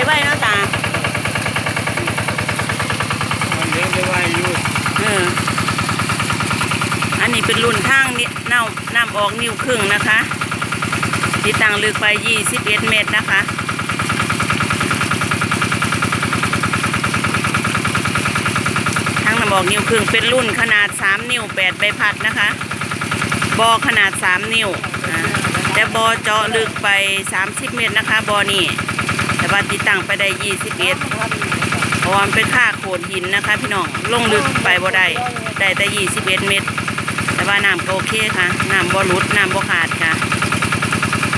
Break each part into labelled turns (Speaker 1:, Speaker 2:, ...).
Speaker 1: ไปว้แล้วตา
Speaker 2: มัน
Speaker 1: เลี้
Speaker 2: ยงได้ไวอยู่
Speaker 1: เออ อันนี้เป็นรุ่นข้างนี่น้ำน้ำออกนิ้วครึ่งนะคะที่ต่างลึกไปยี่สิบเอ็ดเมตรนะคะทั้งน้ำออกนิ้วครึ่งเป็นรุ่นขนาดสามนิ้วแปดใบพัดนะคะ บอขนาดสามนิ้ว แต่บอเจาะลึกไปสามสิบเมตรนะคะ บอนี่ แต่ว่าติดตั้งไปได้21เพราะว่ามันเป็นค่าโขดหินนะคะ พี่น้องลงลึกไปบ่ได้ได้แต่21เมตร แต่ว่าน้ำก็โอเคค่ะน้ำบ่หลุดน้ำบ่ขาดค่ะ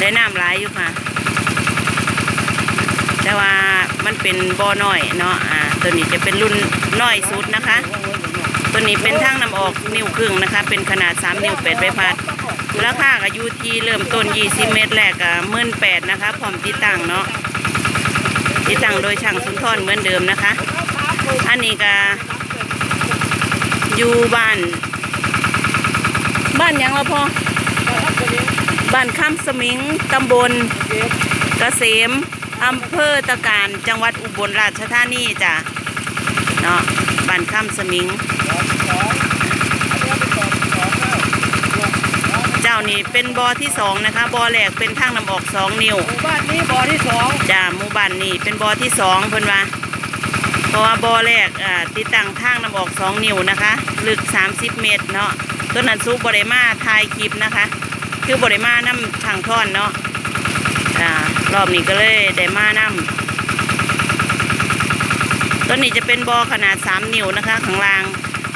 Speaker 1: ได้น้ำหลายอยู่ค่ะ แต่ว่ามันเป็นบ่อน้อยเนาะอ่าตัวนี้จะเป็นรุ่นน้อยสุดนะคะ ตัวนี้เป็นทางนำออกนิ้วครึ่งนะคะ เป็นขนาด 3 นิ้ว8ใบพัดราคาก็อยู่ที่เริ่มต้น 20 เมตรแรกก็หมื่นแปดนะคะพร้อมติดตั้งเนาะ ติดตั้งโดยช่างสุนทรเหมือนเดิมนะคะ อันนี้ก็อยู่บ้าน บ้านยังละพ่อบ้านข้ามสมิงตำบลเกษมอำเภอตะการจังหวัดอุบลราชธานีจ้ะเนาะบ้านข้ามสมิง เจ้านี่เป็นบอที่สองนะคะ บอแรกเป็นทางน้ำออกสองนิ้ว
Speaker 2: หมู่บ้านนี้บ่อที่สอง
Speaker 1: จ้าหมู่บ้านนี่เป็นบอที่สองเพิ่นว่าเพราะว่าบอแรกอ่าติดตั้งทางน้ำออกสองนิ้วนะคะ ลึก30เมตรเนาะต้นนั้นซุปบริมาถ่ายคลิปนะคะ คือบริมาน้ำทางท่อนเนาะอ่ารอบนี้ก็เลยได้มาน้ำต้นนี้จะเป็นบอขนาด3นิ้วนะคะข้างล่าง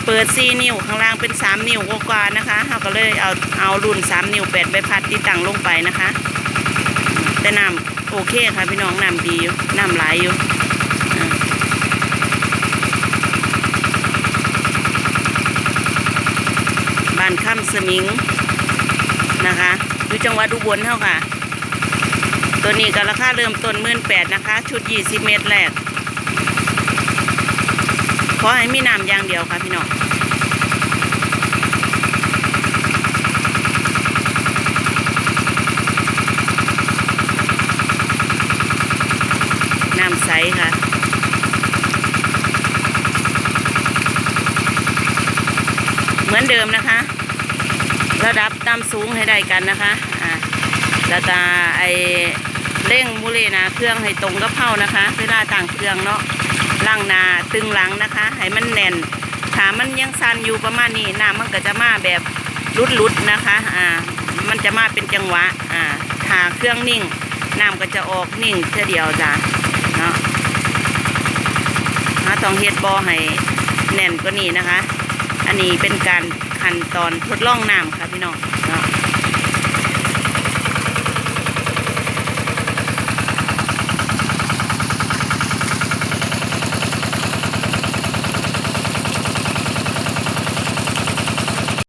Speaker 1: เปิด 4 นิ้วข้างล่างเป็น 3 นิ้วกว่าๆนะคะเราก็เลยเอาเอารุ่น 3 นิ้ว8ใบพัดติดตั้งลงไปนะคะ แต่น้ำโอเคค่ะพี่น้องน้ำดีอยู่น้ำไหลายอยู่บ้านค่ำสมิงนะคะอยู่จังหวัดอุบลเท่าค่ะ ตัวนี้ก็ราคาเริ่มต้นหมื่นแปดนะคะ ชุด 20 เมตรแรก อให้มีน้ำอย่างเดียวค่ะพี่น้องน้ำใสค่ะเหมือนเดิมนะคะ ระดับต่ำสูงให้ได้กันนะคะอ่าแล้วก็ไอเร่งมูเลนาเครื่องให้ตรงกับเผานะคะ เวลาต่างเครื่องเนาะ ล่างหนาตึงหลังนะคะให้มันแน่นถามันยังสั่นอยู่ประมาณนี้น้ำมันก็จะมาแบบลุดๆนะคะอ่ามันจะมาเป็นจังหวะอ่าถาเครื่องนิ่งน้ำก็จะออกนิ่งเท่าเดียวจ้ะเนาะหาต้องเฮ็ดบอให้แน่นกว่านี้นะคะ อันนี้เป็นการขั้นตอนทดลองน้ำค่ะพี่น้องเนาะ